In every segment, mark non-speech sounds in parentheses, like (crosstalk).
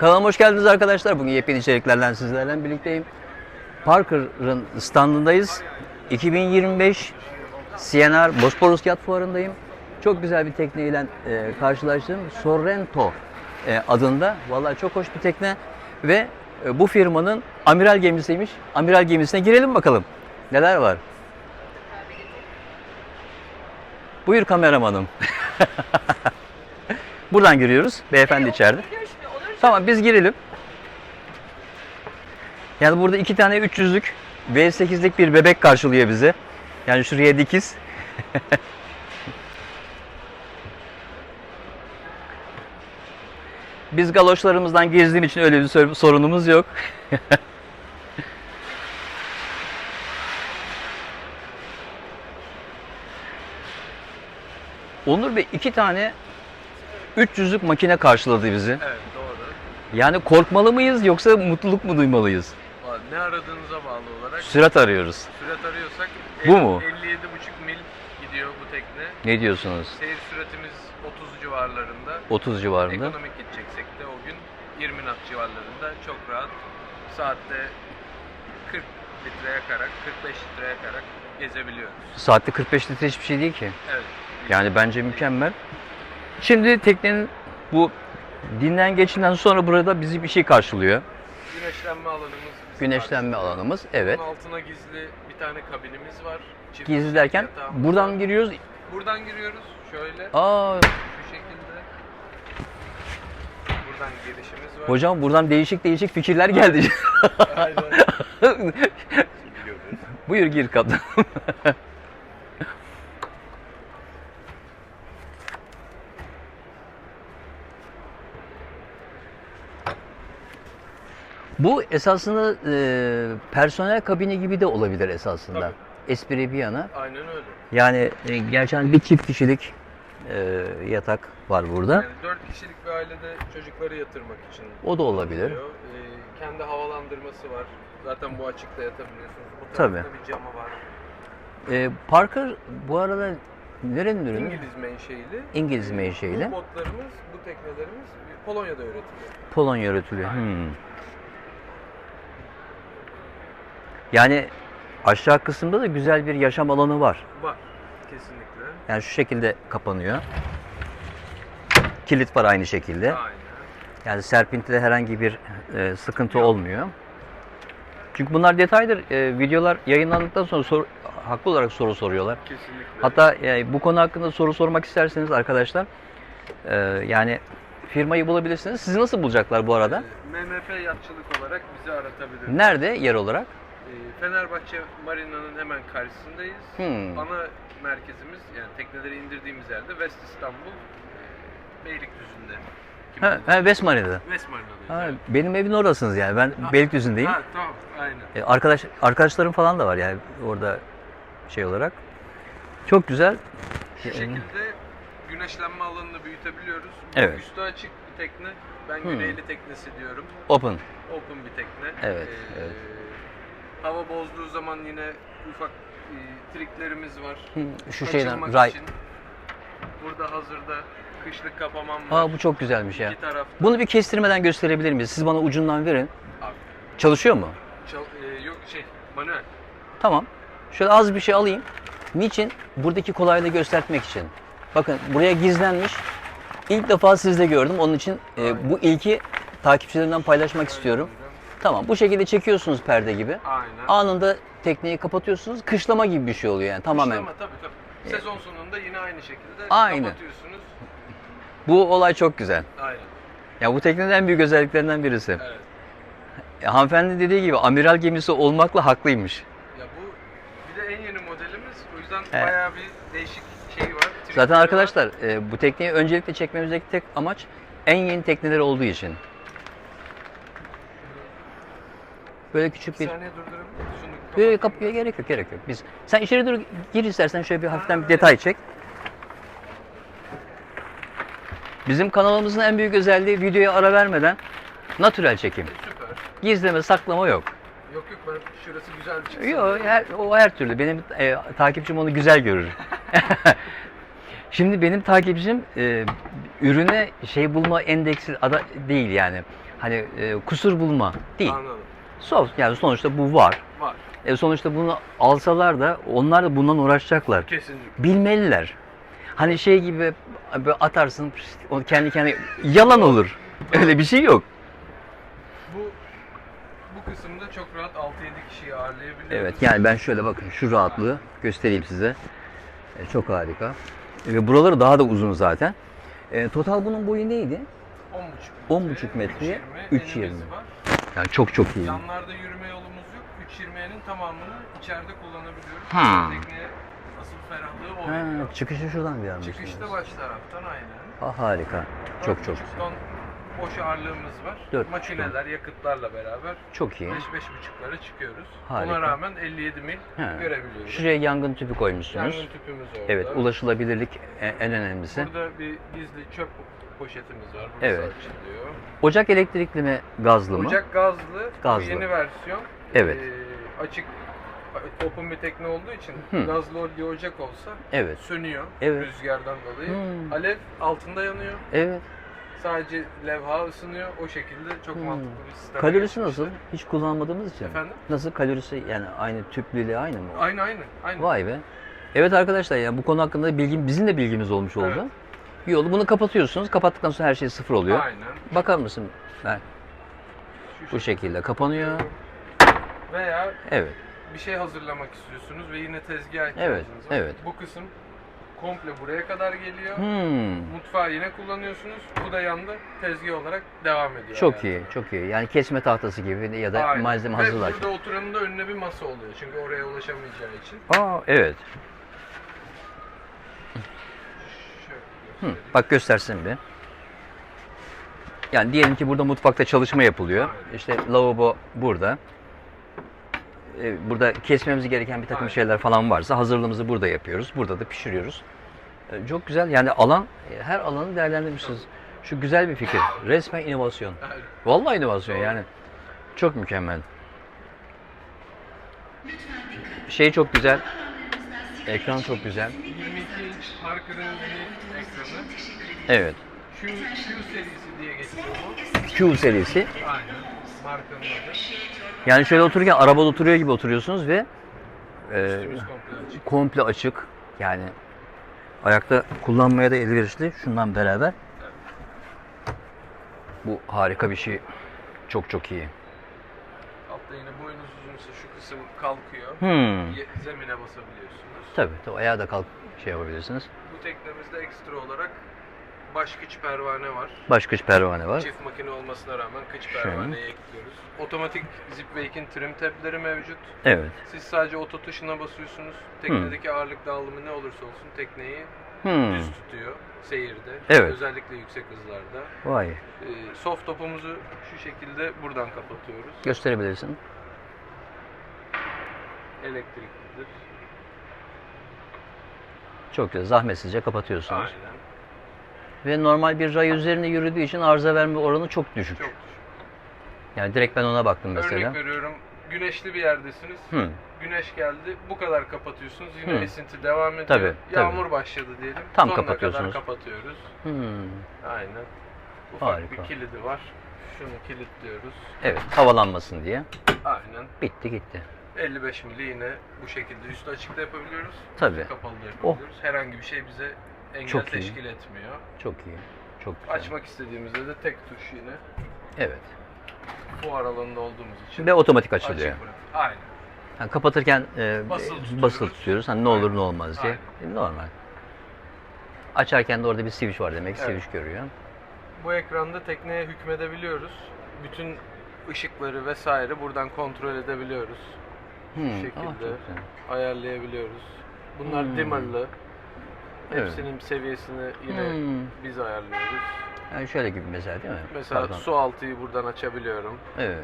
Kanalıma hoş geldiniz arkadaşlar. Bugün yepyeni içeriklerden sizlerle birlikteyim. Parker'ın standındayız. 2025 CNR Bosporus Yat Fuarı'ndayım. Çok güzel bir tekneyle e, karşılaştım. Sorrento e, adında. Vallahi çok hoş bir tekne ve e, bu firmanın amiral gemisiymiş. Amiral gemisine girelim bakalım. Neler var? Buyur kameramanım. (laughs) Buradan giriyoruz. Beyefendi içeride. Tamam biz girelim. Yani burada iki tane 300'lük V8'lik bir bebek karşılıyor bizi. Yani şuraya dikiz. (laughs) Biz galoşlarımızdan gezdiğim için öyle bir sor- sorunumuz yok. (laughs) Onur Bey iki tane 300'lük makine karşıladı bizi. Evet doğru. Yani korkmalı mıyız yoksa mutluluk mu duymalıyız? Ne aradığınıza bağlı olarak Sürat arıyoruz. sürat arıyorsak Bu mu? 57,5 mil gidiyor bu tekne. Ne diyorsunuz? Seyir süratimiz 30 civarlarında. 30 civarında. Ekonomik gideceksek de o gün 20 knot civarlarında çok rahat saatte 40 litre yakarak, 45 litre yakarak gezebiliyoruz. Saatte 45 litre hiçbir şey değil ki. Evet. Yani bence mükemmel. Şimdi teknenin bu dinden geçinden sonra burada bizi bir şey karşılıyor. Güneşlenme alanımız bizim Güneşlenme karşımızda. alanımız. Evet. Bunun altına gizli bir tane kabinimiz var. Çift Gizli derken yatağımız buradan var. giriyoruz. Buradan giriyoruz. Şöyle Aa şu şekilde. Buradan girişimiz var. hocam buradan değişik değişik fikirler geldi. Aynen. (laughs) Buyur gir kaptan. (laughs) Bu esasında e, personel kabini gibi de olabilir esasında. Tabii. Espri bir yana. Aynen öyle. Yani e, gerçekten bir çift kişilik e, yatak var burada. Yani 4 kişilik bir ailede çocukları yatırmak için. O da olabilir. Ee, kendi havalandırması var. Zaten bu açıkta yatabiliyorsunuz. Bu Tabii. bir camı var. E, Parker bu arada nerenin ürünü? İngiliz menşeili. İngiliz menşeili. Bu botlarımız, bu teknelerimiz Polonya'da üretiliyor. Polonya üretiliyor. Hmm. Yani aşağı kısımda da güzel bir yaşam alanı var. Var. Kesinlikle. Yani şu şekilde kapanıyor. Kilit var aynı şekilde. Aynen. Yani serpintide herhangi bir e, sıkıntı Yok. olmuyor. Çünkü bunlar detaydır. E, videolar yayınlandıktan sonra sor- haklı olarak soru soruyorlar. Kesinlikle. Hatta e, bu konu hakkında soru sormak isterseniz arkadaşlar e, yani firmayı bulabilirsiniz. Sizi nasıl bulacaklar bu arada? Ee, MMF yatçılık olarak bizi aratabilir. Nerede yer olarak? Ee, Fenerbahçe Marina'nın hemen karşısındayız. Hmm. Ana merkezimiz yani tekneleri indirdiğimiz yerde West İstanbul e, Beylikdüzü'nde. Ha, ha, West Marina'da. West Marina'dayız. Ha, evet. benim evin oradasınız yani. Ben Beylikdüzü'ndeyim. Ha tamam aynen. E, arkadaş arkadaşlarım falan da var yani orada şey olarak. Çok güzel. Şu Ee, şekilde güneşlenme alanını büyütebiliyoruz. Bu Evet. Üstü açık bir tekne. Ben Hmm. güneyli teknesi diyorum. Open. Open bir tekne. Evet, Ee, evet. Hava bozduğu zaman yine ufak e, triklerimiz var. Hı, Şu şeyden ray. için. Burada hazırda kışlık kapamam var. Aa bu çok güzelmiş ya. İki. Bunu bir kestirmeden gösterebilir miyiz? Siz bana ucundan verin. Abi, Çalışıyor mu? çal- e, yok şey manuel. Tamam. Şöyle az bir şey alayım. Niçin? Buradaki kolaylığı göstermek için. Bakın buraya gizlenmiş. İlk defa sizde gördüm. Onun için e, bu ilki takipçilerimden paylaşmak istiyorum. Tamam. Bu şekilde çekiyorsunuz perde gibi. Aynen. Anında tekneyi kapatıyorsunuz. Kışlama gibi bir şey oluyor yani tamamen. Ama tabii tabii. Sezon sonunda yine aynı şekilde Aynen. kapatıyorsunuz. Bu olay çok güzel. Aynen. Ya bu teknenin en büyük özelliklerinden birisi. Evet. E, hanımefendi dediği gibi amiral gemisi olmakla haklıymış. Ya bu bir de en yeni modelimiz. O yüzden Evet. bayağı bir değişik şey var. trikleri Zaten var. arkadaşlar e, bu tekneyi öncelikle çekmemizdeki tek amaç en yeni tekneler olduğu için. Böyle küçük Bir bir... saniye Böyle kapatayım. kapıya gerek yok, gerek yok. Biz sen içeri dur gir istersen şöyle bir hafiften bir detay çek. Bizim kanalımızın en büyük özelliği videoya ara vermeden natürel çekim. Süper. Gizleme, saklama yok. Yok yok ben şurası güzel bir çıksın. Yok, her, o her türlü. Benim e, takipçim onu güzel görür. (laughs) Şimdi benim takipçim e, ürüne şey bulma endeksi ada değil yani. hani e, kusur bulma değil. Anladım. Soft yani sonuçta bu var. Var. E, sonuçta bunu alsalar da onlar da bundan uğraşacaklar. Kesinlikle. Bilmeliler. Hani şey gibi böyle atarsın o kendi kendine yalan olur. Öyle bir şey yok. Bu bu kısımda çok rahat 6-7 kişiyi ağırlayabiliyoruz. Evet yani ben şöyle bakın şu rahatlığı göstereyim size. E, çok harika. Ve buraları daha da uzun zaten. E, total bunun boyu neydi? 10,5 10,5 metreye 3.20 3.20. enimiz var. Yani çok çok iyi. Yanlarda yürüme yolumuz yok. 3.20'nin tamamını içeride kullanabiliyoruz. Hmm. Tekneye asıl ferahlığı o Ha, veriyor. çıkışı şuradan bir Çıkışta baş taraftan aynen. Ah harika. Çok çok 4,5 güzel. ton boş ağırlığımız var. 4,5 Makineler, yakıtlarla beraber Çok iyi. 5-5,5'lara çıkıyoruz. Harika. Ona rağmen 57 mil Ha. görebiliyoruz. Şuraya yangın tüpü koymuşsunuz. Yangın tüpümüz orada. Evet, ulaşılabilirlik en en önemlisi. Burada bir gizli çöp poşetimiz var. Burası Evet. açılıyor. Ocak elektrikli mi, gazlı mı? Ocak gazlı. Gazlı. Bu yeni versiyon. Evet. Ee, açık open bir tekne olduğu için Hı. gazlı bir ocak olsa Evet. sönüyor Evet. rüzgardan dolayı. Hmm. Alev altında yanıyor. Evet. Sadece levha ısınıyor. O şekilde çok Hmm. mantıklı bir sistem. Kalorisi nasıl? Hiç kullanmadığımız için. Efendim? Nasıl kalorisi yani aynı tüplüyle aynı mı? Aynı aynı. aynı. Vay be. Evet arkadaşlar yani bu konu hakkında bilgim bizim de bilgimiz olmuş oldu. Evet. İyi oldu. Bunu kapatıyorsunuz. Kapattıktan sonra her şey sıfır oluyor. Aynen. Bakar mısın? Ben Şu bu şekilde kapanıyor. Veya Evet. bir şey hazırlamak istiyorsunuz ve yine tezgah ihtiyacınız Evet, var. evet. Bu kısım komple buraya kadar geliyor. Hmm. Mutfağı yine kullanıyorsunuz. Bu da yanda tezgah olarak devam ediyor. Çok hayatına. iyi, çok iyi. Yani kesme tahtası gibi ya da Aynen. malzeme Ve hazırlarken. burada oturanın da önüne bir masa oluyor. Çünkü oraya ulaşamayacağı için. Aa evet. Şöyle Hı, bak göstersin bir. Yani diyelim ki burada mutfakta çalışma yapılıyor. İşte lavabo burada. Ee, Burada kesmemiz gereken bir takım şeyler falan varsa hazırlığımızı burada yapıyoruz. Burada da pişiriyoruz. Ee, Çok güzel. Yani alan, e, her alanı değerlendirmişsiniz. Şu güzel bir fikir. Resmen inovasyon. Vallahi inovasyon yani. Çok mükemmel. Şey çok güzel. Ekran çok güzel. 22 inç Parker'ın ekranı. Evet. Q, Q serisi diye geçiyor bu. Q serisi. Aynen. Markanın adı. Yani şöyle otururken arabada oturuyor gibi oturuyorsunuz ve e, komple açık. komple açık. Yani ayakta kullanmaya da elverişli şundan beraber. Bu harika bir şey. Çok çok iyi. Altta yine boynuz uzunsa şu kısım kalkıyor. Hmm. Ye- Zemine basabiliyorsunuz. Tabii tabii ayağa da kalk şey yapabilirsiniz. Bu teknemizde ekstra olarak baş kıç pervane var. Baş kış pervane var. Çift makine olmasına rağmen kıç Şöyle. pervaneyi ekliyoruz. Otomatik zip wake'in trim tableri mevcut. Evet. Siz sadece oto tuşuna basıyorsunuz. Teknedeki ağırlık dağılımı ne olursa olsun tekneyi Hmm. düz tutuyor seyirde. Evet. Özellikle yüksek hızlarda. Vay. Ee, soft topumuzu şu şekilde buradan kapatıyoruz. Gösterebilirsin. Elektriklidir. Çok güzel. Zahmetsizce kapatıyorsunuz. Aynen. Ve normal bir ray üzerinde yürüdüğü için arıza verme oranı çok düşük. Çok düşük. Yani direkt ben ona baktım mesela. Örnek veriyorum. Güneşli bir yerdesiniz. Hı. Güneş geldi. Bu kadar kapatıyorsunuz. Yine Hı. esinti devam ediyor. Tabii, tabii. Yağmur başladı diyelim. Tam Sonuna kapatıyorsunuz. kadar kapatıyoruz. Hmm. Aynen. Ufak Harika. bir kilidi var. Şunu kilitliyoruz. Evet, havalanmasın diye. Aynen. Bitti gitti. 55 mili yine bu şekilde üstü açıkta yapabiliyoruz. Tabii. Kapalı da yapabiliyoruz. Herhangi bir şey bize engel Çok iyi. teşkil etmiyor. Çok iyi. Çok güzel. Açmak istediğimizde de tek tuş yine. Evet. Fuar alanında olduğumuz için. Ve otomatik açılıyor. Açık bırak. Aynen. Yani kapatırken e, Basılı tutuyoruz. basılı tutuyoruz. Hani ne olur Aynen. ne olmaz diye. E, Normal. Açarken de orada bir switch var demek. Evet. Switch görüyor. Bu ekranda tekneye hükmedebiliyoruz. Bütün ışıkları vesaire buradan kontrol edebiliyoruz. Hmm. Aa, şekilde güzel. ayarlayabiliyoruz. Bunlar Hmm. dimmerlı. Evet. Hepsinin seviyesini yine Hmm. biz ayarlıyoruz. Yani şöyle gibi mesela değil mi? Mesela Pardon. su altıyı buradan açabiliyorum. Evet.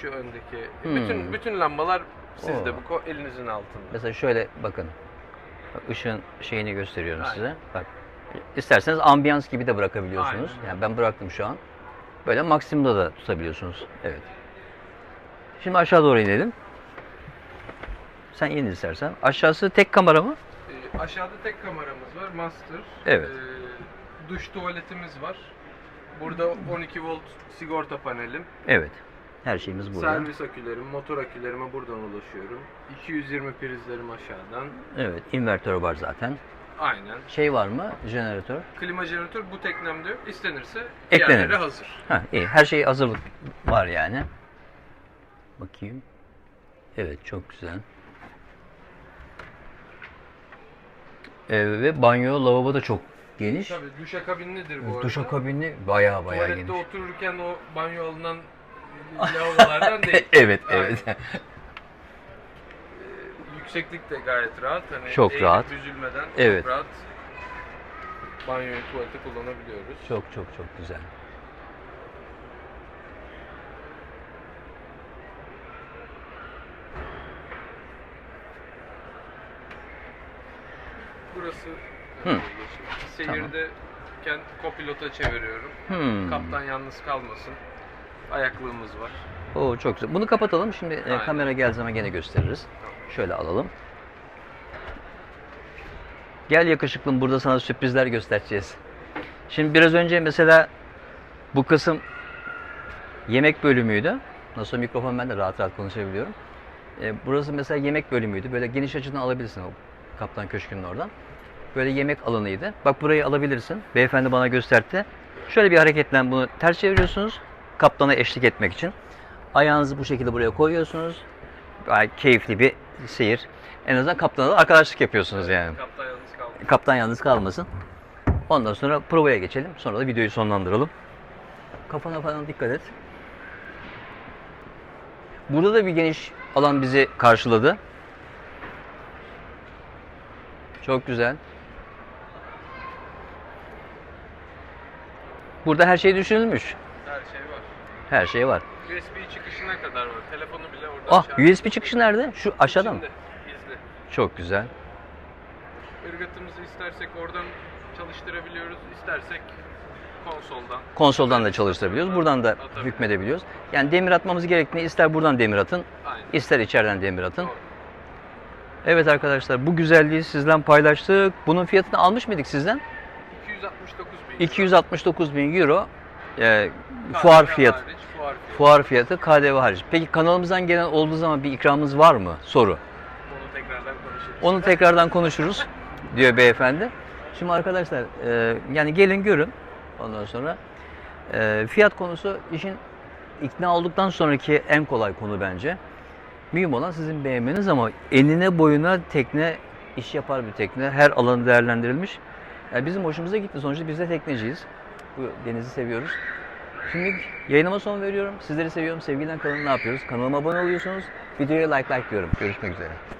Şu öndeki Hmm. bütün bütün lambalar sizde Oo. bu ko- elinizin altında. Mesela şöyle bakın. Bak ışığın şeyini gösteriyorum Aynen. size. Bak. İsterseniz ambiyans gibi de bırakabiliyorsunuz. Aynen. Yani ben bıraktım şu an. Böyle maksimumda da tutabiliyorsunuz. Evet. Şimdi aşağı doğru inelim. Sen in istersen. Aşağısı tek kamera mı? Aşağıda tek kameramız var, master. Evet. Ee, duş tuvaletimiz var. Burada 12 volt sigorta panelim. Evet. Her şeyimiz burada. Servis akülerim, motor akülerime buradan ulaşıyorum. 220 prizlerim aşağıdan. Evet. invertör var zaten. Aynen. Şey var mı? Jeneratör. Klima jeneratör bu teknemde yok. İstenirse Eklenir. hazır. Ha, iyi. Her şey hazırlık var yani. Bakayım. Evet, çok güzel. Ee, ve banyo, lavabo da çok geniş. Tabii duşakabinlidir bu arada. Duşakabini bayağı bayağı Tuvalette geniş. otururken o banyo alınan lavabolardan değil. (laughs) evet, evet. Yükseklik de gayet rahat. Hani Çok eğilip rahat. Büzülmeden Evet. çok rahat banyoyu, tuvaleti kullanabiliyoruz. çok çok çok güzel. Burası Hı. Hı. Seyirde kendi kopilota çeviriyorum. Hmm. Kaptan yalnız kalmasın. Ayaklığımız var. Oo, çok güzel. Bunu kapatalım. Şimdi e, Aynen. kamera gel zaman gene gösteririz. Şöyle alalım. Gel yakışıklım burada sana sürprizler göstereceğiz. Şimdi biraz önce mesela bu kısım yemek bölümüydü. Nasıl mikrofon ben de rahat rahat konuşabiliyorum. E, burası mesela yemek bölümüydü. Böyle geniş açıdan alabilirsin o Kaptan Köşkü'nün oradan. Böyle yemek alanıydı. Bak burayı alabilirsin. Beyefendi bana gösterdi. Şöyle bir hareketle bunu ters çeviriyorsunuz. Kaptana eşlik etmek için. Ayağınızı bu şekilde buraya koyuyorsunuz. Gayet keyifli bir seyir. En azından kaptana da arkadaşlık yapıyorsunuz yani. Kaptan yalnız kalmasın. Kaptan yalnız kalmasın. Ondan sonra provaya geçelim. Sonra da videoyu sonlandıralım. Kafana falan dikkat et. Burada da bir geniş alan bizi karşıladı. Çok güzel. Burada her şey düşünülmüş. Her şey var. Her şey var. USB çıkışına kadar var. Telefonu bile orada Ah şarj- USB çıkışı nerede? Şu aşağıda mı? İçinde. Çok güzel. Irgatımızı istersek oradan çalıştırabiliyoruz. İstersek konsoldan. Konsoldan da çalıştırabiliyoruz. Buradan da Atabiliyoruz. hükmedebiliyoruz. Yani demir atmamız gerektiğinde ister buradan demir atın, Aynen. ister içeriden demir atın. Doğru. Evet arkadaşlar bu güzelliği sizden paylaştık. Bunun fiyatını almış mıydık sizden? 269 bin. 269 bin euro e, fuar fiyatı. hariç, fuar fiyatı. Fuar fiyatı KDV hariç. Peki kanalımızdan gelen olduğu zaman bir ikramımız var mı? Soru. Onu tekrardan konuşuruz. Onu tekrardan konuşuruz diyor beyefendi. Şimdi arkadaşlar e, yani gelin görün ondan sonra e, fiyat konusu işin ikna olduktan sonraki en kolay konu bence. Mühim olan sizin beğenmeniz ama enine boyuna tekne iş yapar bir tekne. Her alanı değerlendirilmiş. Yani bizim hoşumuza gitti. Sonuçta biz de tekneciyiz. Bu denizi seviyoruz. Şimdi yayınıma son veriyorum. Sizleri seviyorum. Sevgiyle kalın. Ne yapıyoruz? Kanalıma abone oluyorsunuz. Videoya like like diyorum. Görüşmek üzere.